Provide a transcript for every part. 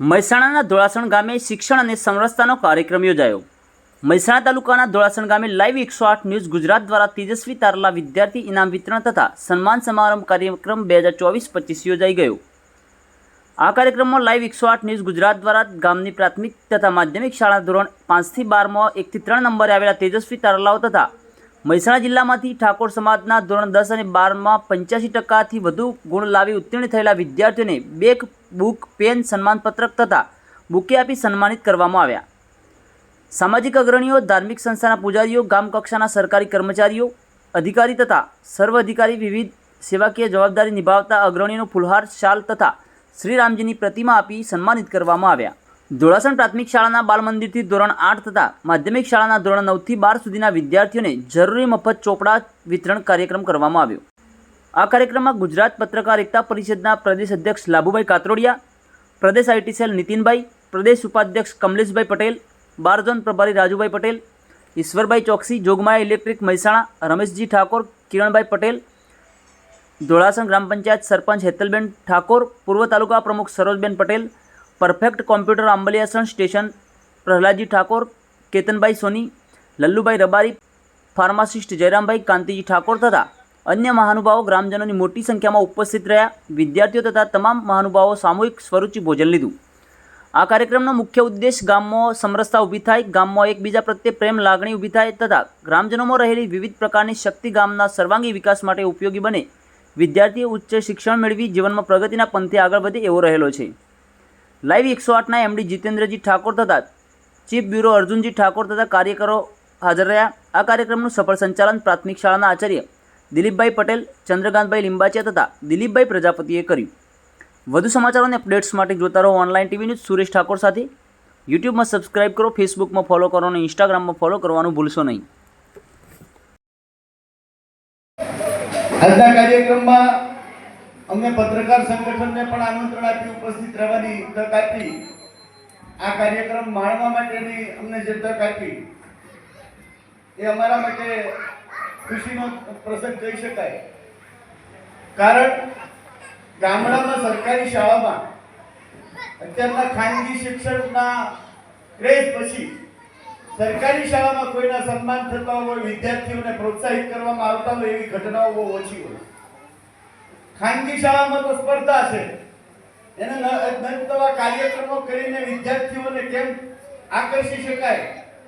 મહેસાણાના ધોળાસણ ગામે શિક્ષણ અને સમરસતાનો કાર્યક્રમ યોજાયો. મહેસાણા તાલુકાના ધોળાસણ ગામે લાઈવ એકસો આઠ ન્યૂઝ ગુજરાત દ્વારા તેજસ્વી તારલા વિદ્યાર્થી ઇનામ વિતરણ તથા સન્માન સમારંભ કાર્યક્રમ બે હજાર ચોવીસ પચીસ યોજાઈ ગયો. આ કાર્યક્રમમાં લાઈવ એકસો આઠ ન્યૂઝ ગુજરાત દ્વારા ગામની પ્રાથમિક તથા માધ્યમિક શાળા ધોરણ પાંચથી બારમાં એકથી ત્રણ નંબરે આવેલા તેજસ્વી તારલાઓ તથા મહેસાણા જિલ્લામાંથી ઠાકોર સમાજના ધોરણ દસ અને બારમાં પંચ્યાસી ટકાથી વધુ ગુણ લાવી ઉત્તીર્ણ થયેલા વિદ્યાર્થીઓને બેગ બુક, પેન, સન્માનપત્રક તથા બુકે આપી સન્માનિત કરવામાં આવ્યા. સામાજિક અગ્રણીઓ, ધાર્મિક સંસ્થાના પૂજારીઓ, ગામ કક્ષાના સરકારી કર્મચારીઓ, અધિકારી તથા સર્વ અધિકારી વિવિધ સેવાકીય જવાબદારી નિભાવતા અગ્રણીઓનો ફુલહાર, શાલ તથા શ્રી રામજીની પ્રતિમા આપી સન્માનિત કરવામાં આવ્યા. ધોળાસણ પ્રાથમિક શાળાના બાલમંદિરથી ધોરણ આઠ તથા માધ્યમિક શાળાના ધોરણ નવથી બાર સુધીના વિદ્યાર્થીઓને જરૂરી મફત ચોપડા વિતરણ કાર્યક્રમ કરવામાં આવ્યો. આ કાર્યક્રમમાં ગુજરાત પત્રકાર એકતા પરિષદના પ્રદેશ અધ્યક્ષ લાભુભાઈ કાતરોડિયા પ્રદેશ આઈટી સેલ નીતિનભાઈ પ્રદેશ ઉપાધ્યક્ષ કમલેશભાઈ પટેલ બાર ઝોન પ્રભારી રાજુભાઈ પટેલ ઈશ્વરભાઈ ચોકસી જોગમાયા ઇલેક્ટ્રિક મહેસાણા રમેશજી ઠાકોર કિરણભાઈ પટેલ ધોળાસણ ગ્રામ પંચાયત સરપંચ હેતલબેન ઠાકોર પૂર્વ તાલુકા પ્રમુખ Sarojben Patel perfect computer Ambaliyasan station Prahladji Thakor Ketanbhai Soni Lallubhai Rabari pharmacist Jayrambhai Kantiji Thakor તથા અન્ય મહાનુભાવો ગ્રામજનોની મોટી સંખ્યામાં ઉપસ્થિત રહ્યા. વિદ્યાર્થીઓ તથા તમામ મહાનુભાવો સામૂહિક સ્વરૂચિ ભોજન લીધું. આ કાર્યક્રમનો મુખ્ય ઉદ્દેશ ગામમાં સમરસતા ઊભી થાય, ગામમાં એકબીજા પ્રત્યે પ્રેમ લાગણી ઊભી થાય તથા ગ્રામજનોમાં રહેલી વિવિધ પ્રકારની શક્તિ ગામના સર્વાંગી વિકાસ માટે ઉપયોગી બને. વિદ્યાર્થીઓ ઉચ્ચ શિક્ષણ મેળવી, જીવનમાં પ્રગતિના પંથે આગળ વધે એવો રહેલો છે. લાઈવ એકસો આઠના એમડી જીતેન્દ્રજી ઠાકોર તથા ચીફ બ્યુરો અર્જુનજી ઠાકોર તથા કાર્યકરો હાજર રહ્યા. આ કાર્યક્રમનું સફળ સંચાલન પ્રાથમિક શાળાના આચાર્ય દિલીપભાઈ પટેલ, ચંદ્રકાંતભાઈ લિંબાચિયા તથા દિલીપભાઈ પ્રજાપતિએ કર્યું. વધુ સમાચારો અને અપડેટ્સ માટે જોતા રહો online TV news Suresh Thakor સાથે. યુટ્યુબમાં સબસ્ક્રાઇબ કરો, ફેસબુકમાં ફોલો કરો અને ઇન્સ્ટાગ્રામમાં ફોલો કરવાનું ભૂલશો નહીં. આજના કાર્યક્રમમાં અમને પત્રકાર સંગઠનને પણ આમંત્રણ આપી ઉપસ્થિત રહેવાની તક આપી. આ કાર્યક્રમ માણવા માટેની અમને જે તક આપી, એ અમારા માટે ખુશીનો પ્રસંગ કહી શકાય. કારણ ગામડામાં સરકારી શાળામાં અત્યારના ખાનગી શિક્ષણના ક્રેઝ પછી સરકારી શાળામાં કોઈના સન્માન થતા હોય, વિદ્યાર્થીઓને પ્રોત્સાહિત કરવામાં આવતા હોય એવી ઘટનાઓ બહુ ઓછી હોય. ખાનગી શાળામાં તો સ્પર્ધા છે. એને નવા કાર્યક્રમો કરીને વિદ્યાર્થીઓને કેમ આકર્ષી શકાય?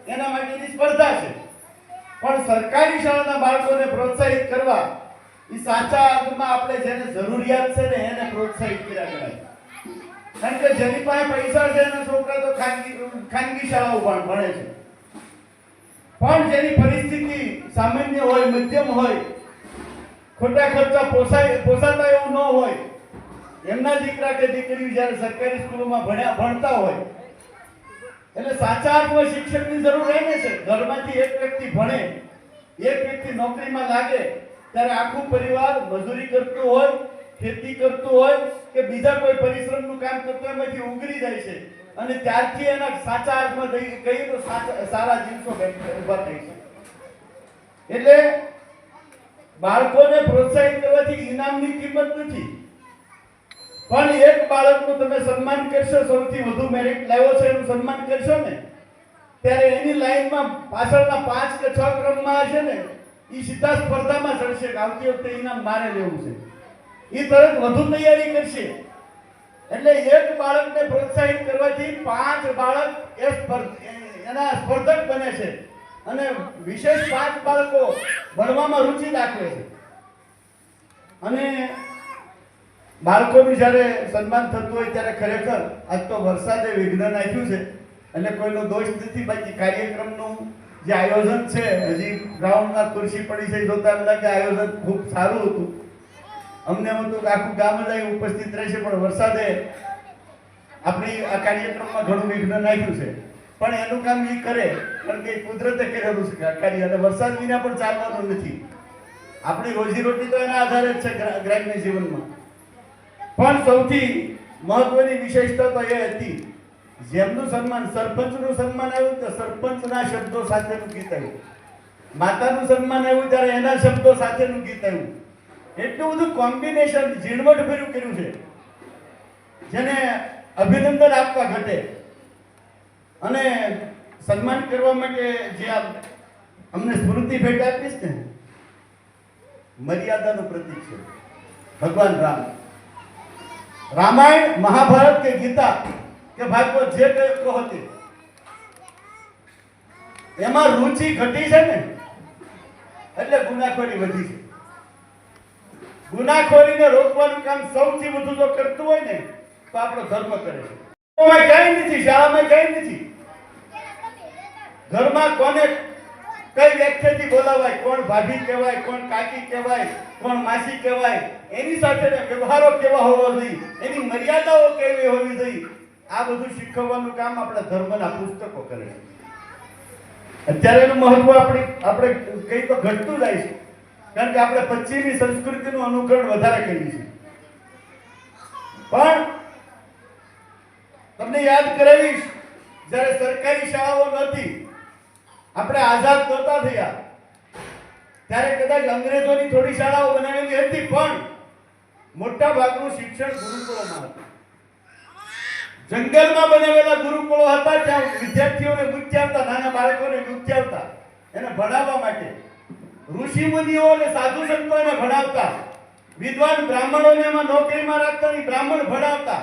એના માટેની સ્પર્ધા છે. પણ સરકારી શાળાના બાળકોને પ્રોત્સાહિત કરવા એ સાચા અર્થમાં આપણે જેને જરૂરિયાત છે ને એને પ્રોત્સાહિત કર્યા કરાય કારણ કે જેની પાસે પૈસા છે એના છોકરા તો ખાનગી ખાનગી શાળાઓ પણ ભણે છે. પણ જેની પરિસ્થિતિ સામાન્ય હોય, મધ્યમ હોય, ખોટા ખર્ચા પોસાય, પોસાતા એવું ન હોય, એમના દીકરા કે દીકરી જ્યારે સરકારી સ્કૂલોમાં ભણ્યા, ભણતા હોય એટલે સાચા અર્થમાં શિક્ષકની જરૂર એને છે. ઘરમાંથી એક વ્યક્તિ ભણે, એક વ્યક્તિ નોકરીમાં લાગે, ત્યારે આખું પરિવાર મજૂરી કરતું હોય, ખેતી કરતું હોય કે બીજા કોઈ પરિશ્રમનું કામ કરતું એમાંથી ઉગરી જાય છે. અને ત્યારથી એના સાચા અર્થમાં કહીએ તો સારા દિવસો ઊભા થઈ છે. એટલે બાળકોને પ્રોત્સાહિત કરવાથી ઇનામની કિંમત નથી. પણ એક બાળકનું તમે સન્માન કરશો, સૌથી વધુ મેરિટ લાવ્યો છે, એનું સન્માન કરશો ને? ત્યારે એની લાઈનમાં પાછળના પાંચ કે છ ક્રમમાં હશે ને એ સીધા સ્પર્ધામાં ચડશે આવતી વખતે ઇનામ મારે લેવું છે. એ તરત વધુ તૈયારી કરશે. એટલે એક બાળકને પ્રોત્સાહિત કરવાથી પાંચ બાળક એ, એના સ્પર્ધક બને છે. અને વિશેષ પાંચ બાળકો ભણવામાં રુચિ દાખવે છે. અને બાળકોનું જ્યારે સન્માન થતું હોય ત્યારે ખરેખર આજ તો વરસાદે વિઘ્ન નાખ્યું છે. એટલે કોઈનો દોષ નથી, બાકી કાર્યક્રમનું જે આયોજન છે, હજી ગ્રાઉન્ડમાં ખુરશી પડી છે જોતા લાગે આયોજન ખૂબ સારું હતું. અમને એમ હતું કે આખું ગામ જ ઉપસ્થિત રહેશે, પણ વરસાદે આપણી આ કાર્યક્રમમાં ઘણું વિઘ્ન નાખ્યું છે. પણ એનું કામ એ કરે, કારણ કે કુદરતે કરેલું છે કાર્ય. અને વરસાદ વિના પણ ચાલવાનું નથી. આપણી રોજીરોટી તો એના આધારે જ છે ગ્રા- ગ્રામ્ય જીવનમાં. પણ સૌથી મહત્વની વિશેષતા તો એ હતી, જેમનું સન્માન, સરપંચનું સન્માન આવ્યું તો સરપંચના શબ્દો સાથેનું ગીત આવ્યું. માતાનું સન્માન આવ્યું ત્યારે એના શબ્દો સાથેનું ગીત આવ્યું. એટલું બધું કોમ્બિનેશન ઝીણવટ ભર્યું કર્યું છે. જેને અભિનંદન આપવા ઘટે. અને સન્માન કરવા માટે જે અમને સ્મૃતિ ભેટ આપીશ ને, મર્યાદાનું પ્રતીક છે. ભગવાન રામ. રામાયણ, મહાભારત કે ગીતા કે ભાગવત, જે કંઈ કહો તે. એમાં રુચિ ઘટી છે ને, એટલે ગુનાખોરી વધી છે. ગુનાખોરીને રોકવાનું કામ સૌથી વધુ જો કરતું હોય ને, તો આપણો ધર્મ કરે છે. કઈ નથી, શાળામાં કઈ નથી. ઘરમાં કોને કઈ વ્યાખ્યાથી બોલાવાય? કોણ ભાભી કહેવાય, કોણ કાકી કહેવાય, કોણ માસી કહેવાય? એની સાથે વ્યવહારો કેવા હોવા જોઈએ? એની મર્યાદાઓ કેવી હોવી જોઈએ? આ બધું શીખવવાનું કામ આપણા ધર્મના પુસ્તકો કરે છે. અત્યારે એનું મહત્વ આપણે આપણે કઈ તો ઘટતું જાય છે. કારણ કે આપણે પશ્ચિમી સંસ્કૃતિનું અનુકરણ વધારે કરીએ છીએ. પણ તમને યાદ કરાવીશ, જ્યારે સરકારી શાળાઓ નહોતી આપણે આઝાદ નહોતા થયા. ત્યારે કદાચ અંગ્રેજોની થોડી શાળાઓ બનાવેલી હતી પણ મોટા ભાગનું શિક્ષણ ગુરુકુળોમાં હતું. જંગલમાં બનાવેલા ગુરુકુળો હતા ત્યાં વિદ્યાર્થીઓને ગુચ્ચાવતા નાના બાળકોને ગુચ્ચાવતા એને ભણાવવા માટે. ઋષિ મુનિઓ અને સાધુ સંતોને ભણાવતા. વિદ્વાન બ્રાહ્મણોને એમાં નોકરીમાં રાખતા નહીં બ્રાહ્મણ ભણાવતા.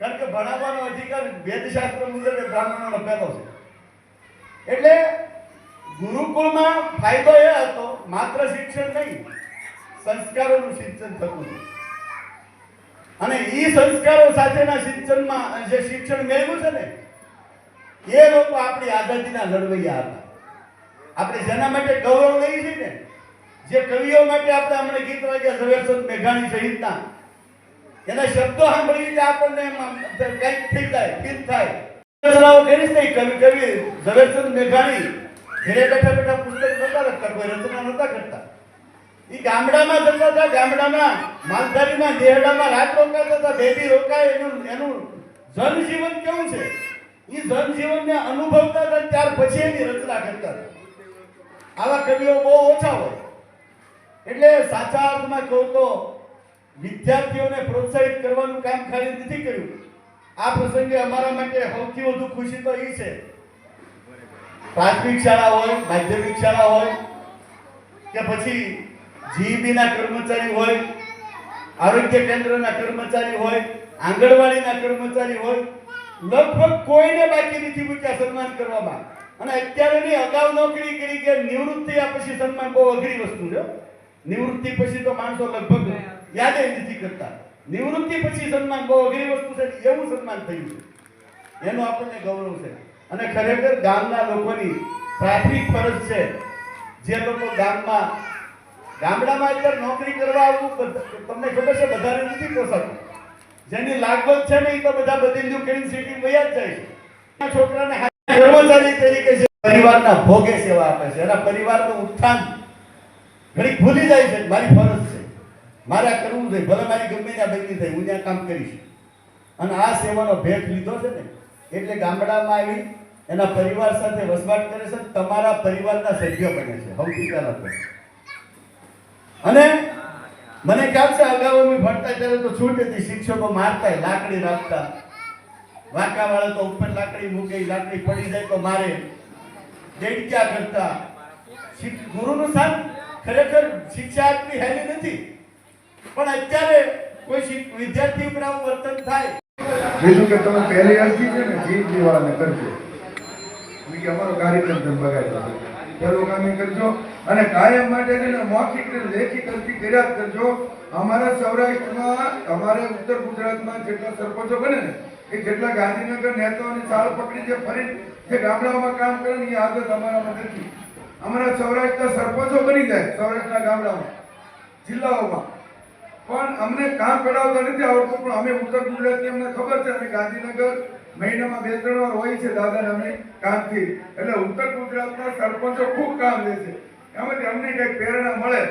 કારણ કે ભણાવવાનો અધિકાર વેદશાસ્ત્ર મુજબ બ્રાહ્મણોનો પહેલો છે. એટલે ગુરુકુળમાં ફાયદો એ હતો, માત્ર શિક્ષણ નહીં, સંસ્કારોનું સિંચન થતું હતું. અને એ સંસ્કારો સાથેના શિક્ષણમાં જે શિક્ષણ મેળવ્યું છે ને, એ લોકો આપણી આઝાદીના લડવૈયા હતા. આપણે જેના માટે ગૌરવ લઈએ છીએ ને, જે કવિઓ માટે આપણે હમણાં ગીત વાગ્યા ઝવેરચંદ મેઘાણી સહિતના, એના શબ્દો સાંભળીએ આપણને કંઈક થઈ જાય, ફીલ થાય. રચનાઓ કરીશ ને કવિ કવિ ઝવેરચંદ મેઘાણી. ઘરે બેઠા બેઠા પુસ્તક નતા લખતા કોઈ રચના નતા કરતા. એ ગામડામાં જતા હતા ગામડામાં માલધારીમાં દેહડામાં રાત રોકાતા હતા બેબી રોકાય, એનું એનું જનજીવન કેવું છે? ઈ જનજીવનને અનુભવતા હતા, ત્યાર પછી એની રચના કરતા આવા કવિઓ બહુ ઓછા હોય. એટલે સાચા અર્થમાં કહું તો વિદ્યાર્થીઓને પ્રોત્સાહિત કરવાનું કામ ખાલી નથી કર્યું. આ પ્રસંગે અમારા માટે સૌથી વધુ ખુશી તો એ છે. પ્રાથમિક શાળા હોય, માધ્યમિક શાળા હોય, કે પછી જીઈબી ના કર્મચારી હોય, આરોગ્ય કેન્દ્રના કર્મચારી હોય, આંગણવાડીના કર્મચારી હોય, લગભગ કોઈને બાકી નથી મૂક્યા સન્માન કરવામાં. અને અત્યારે ની અગાઉ નોકરી કરી કે નિવૃત્તિ થયા પછી સન્માન બહુ અઘરી વસ્તુ છે. નિવૃત્તિ પછી તો માણસો લગભગ યાદ નથી કરતા. નિવૃત્તિ પછી સન્માન બહુ અઘરી વસ્તુ છે એવું સન્માન થયું છે. એનો આપણને ગૌરવ છે. અને ખરેખર ગામના લોકોની પ્રાથમિક ફરજ છે જે લોકો ગામમાં, ગામડામાં અંદર નોકરી કરવા આવવું તમને ખબર છે બધાને નથી પોસાતું. જેની લાગવત છે ને એ તો બધા બધી કરીને સિટી વયા જ જાય છે. છોકરાને કર્મચારી તરીકે છે પરિવારના ભોગે સેવા આપે છે. એના પરિવારનું ઉત્થાન ઘણી ભૂલી જાય છે. મારી ફરજ મારે કરવું જોઈએ ભલે મારી ગમે ત્યાં બદલી થાય, હું ત્યાં કામ કરીશ. અને આ સેવાનો ભેટ લીધો છે ને, એટલે ગામડામાં આવી એના પરિવાર સાથે વસવાટ કરે છે, તમારા પરિવારના સભ્ય બને છે. સૌથી પહેલા અને મને ખ્યાલ છે, અગાઉ અમે ભણતા ત્યારે તો છૂટ હતી, શિક્ષકો મારતા, લાકડી રાખતા. વાંકા વાળા તો ઉપર લાકડી મૂકે, લાકડી પડી જાય તો મારે. દેડક્યા કરતા. ગુરુનું સ્થાન ખરેખર શિક્ષા આપવી હેલી નથી. પણ અત્યારે કોઈ વિદ્યાર્થી ઉપર આવું વર્તન થાય. બીજું કે તમે પહેલી અરજી છે ને, જીત દિવાળાને કરજો. કે અમારો કાર્યક્રમ તમે બગાડ્યો. પહેલું કામ કરજો. અને કાયમ માટે ને, મૌખિક લેખિત અરજી કર્યા કરજો. અમારા સૌરાષ્ટ્રમાં, અમારે ઉત્તર ગુજરાતમાં જેટલા સરપંચો બને ને, એ જેટલા ગાંધીનગર નેતાઓની ચાળ પકડી જે ફરી, જે ગામડાઓમાં કામ કરે ને, એ આદત અમારામાં નથી. અમારા સૌરાષ્ટ્રના સરપંચો બની જાય, સૌરાષ્ટ્રના ગામડાઓમાં, જિલ્લાઓમાં. પણ અમને કામ કરાવતા નથી આવડતું, પણ અમે ઉત્તર ગુજરાતની અમને ખબર છે અમે ગાંધીનગર મહિનામાં બે, ત્રણ વાર હોય છે દાદા અમે કામથી. એટલે ઉત્તર ગુજરાતના સરપંચો ખૂબ કામ લે છે. એમાંથી અમને કઈ પ્રેરણા મળે.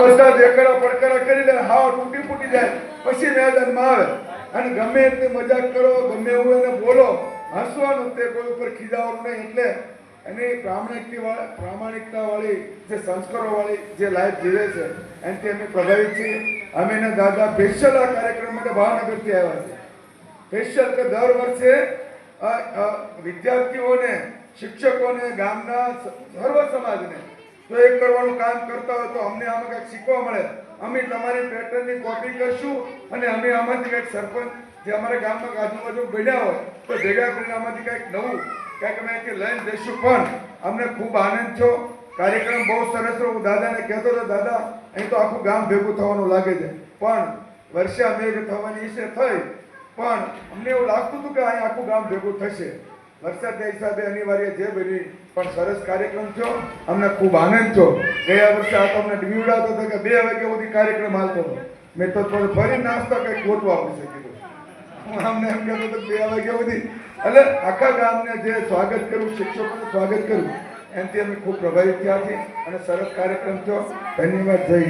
વરસાદ દેખડા પડકારા કરી લે, હાવ તૂટી ફૂટી જાય. પછી મેદાનમાં આવે. અને ગમે એટલી મજાક કરો, ગમે એવું એને બોલો, હસવાનું તે કોઈ ઉપર ખીજાવાનું નહીં. એટલે એની પ્રામાણિકતા વાળી જે સંસ્કારો વાળી જે લાઈફ જીવે છે, એનાથી અમે પ્રભાવિત છીએ. અમે એના દાદા સ્પેશિયલ આ કાર્યક્રમ માટે ભાવનગરથી આવ્યા છે સ્પેશિયલ કે દર વર્ષે વિદ્યાર્થીઓને, શિક્ષકોને, ગામના સર્વ સમાજને તો એક કરવાનું કામ કરતા હોય તો અમને આમાં કંઈક શીખવા મળે. અમે તમારી પેટર્નની કોપી કરશું અને અમે આમાંથી કંઈક સરપંચ જે અમારા ગામમાં આજુબાજુ બન્યા હોય તો ભેગા કરીને આમાંથી કંઈક નવું કંઈક અમે લઈને જઈશું. પણ અમને ખૂબ આનંદ થયો. કાર્યક્રમ બહુ સરસ રહ્યો. હું દાદાને કહેતો હતો દાદા, અહીં તો આખું ગામ ભેગું થવાનું લાગે છે. પણ વર્ષા મેઘ થવાની ઈચ્છે થઈ. પણ અમને એવું લાગતું હતું કે અહીં આખું ગામ ભેગું થશે. વરસાદના હિસાબે અનિવાર્ય જે બની. પણ સરસ કાર્યક્રમ થયો. અમને ખૂબ આનંદ થયો. ગયા વર્ષે આ તો અમને ડીવડાવતો હતો કે બે વાગ્યા સુધી કાર્યક્રમ હાલતો હતો. મેં તો થોડું ફરી નાસ્તા કંઈક ગોતવા આવશે કીધું અમને એમ કહેતો હતો બે વાગ્યા સુધી. એટલે આખા ગામને જે સ્વાગત કર્યું, શિક્ષકોનું સ્વાગત કર્યું, એનાથી અમે ખૂબ પ્રભાવિત થયા છીએ અને સરસ કાર્યક્રમ થયો. ધન્યવાદ, જય